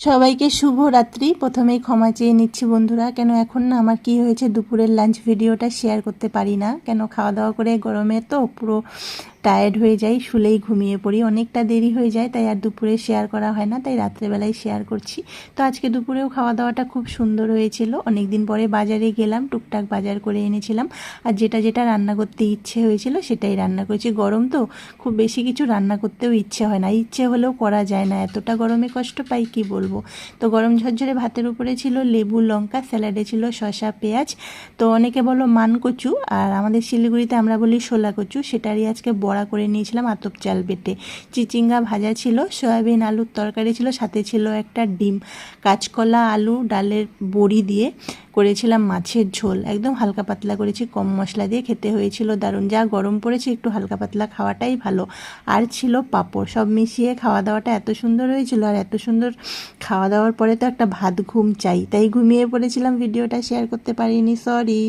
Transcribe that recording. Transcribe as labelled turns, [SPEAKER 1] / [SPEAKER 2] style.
[SPEAKER 1] সবাইকে শুভ রাত্রি প্রথমেই ক্ষমা চেয়ে নিচ্ছি বন্ধুরা, কেন এখন না আমার কি হয়েছে দুপুরের লাঞ্চ ভিডিওটা শেয়ার করতে পারি না। কেন খাওয়া দাওয়া করে গরমে তো পুরো টায়ার্ড হয়ে যাই, শুলেই ঘুমিয়ে পড়ি। অনেকটা দেরি হয়ে যায়, তাই আর দুপুরে শেয়ার করা হয় না, তাই রাত্রেবেলায় শেয়ার করছি। তো আজকে দুপুরেও খাওয়া দাওয়াটা খুব সুন্দর হয়েছিল। অনেক দিন পরে বাজারে গেলাম, টুকটাক বাজার করে এনেছিলাম। আর যেটা যেটা রান্না করতে ইচ্ছে হয়েছিল, সেটাই রান্না করেছি। গরম তো, খুব বেশি কিছু রান্না করতেও ইচ্ছে হয় না। ইচ্ছে হলেও করা যায় না, এতটা গরমে কষ্ট পাই, কি বলব? তো গরম ঝরঝরে ভাতের উপরে ছিল লেবু, লঙ্কা, স্যালাডে ছিল শসা, পেঁয়াজ। তো অনেকে বলো মান কচু আর আমাদের শিলিগুড়িতে আমরা বলি শোলা কচু সেটারই আজকে বড়া করে নিয়েছিলাম, আতপ চাল বেটে। চিচিঙ্গা ভাজা ছিল, সয়াবিন আলুর তরকারি ছিল, সাথে ছিল একটা ডিম। কাঁচকলা, আলু, ডালের বড়ি দিয়ে করেছিলাম মাছের ঝোল। একদম হালকা পাতলা করেছি, কম মশলা দিয়ে খেতে হয়েছিল দারুণ। যা গরম পড়েছে, একটু হালকা পাতলা খাওয়াটাই ভালো। আর ছিল পাঁপড়। সব মিশিয়ে খাওয়া দাওয়াটা এত সুন্দর হয়েছিল আর এত সুন্দর খাওয়া দাওয়ার পরে তো একটা ভাত ঘুম চাই। তাই ঘুমিয়ে পড়েছিলাম, ভিডিওটা শেয়ার করতে পারিনি, সরি।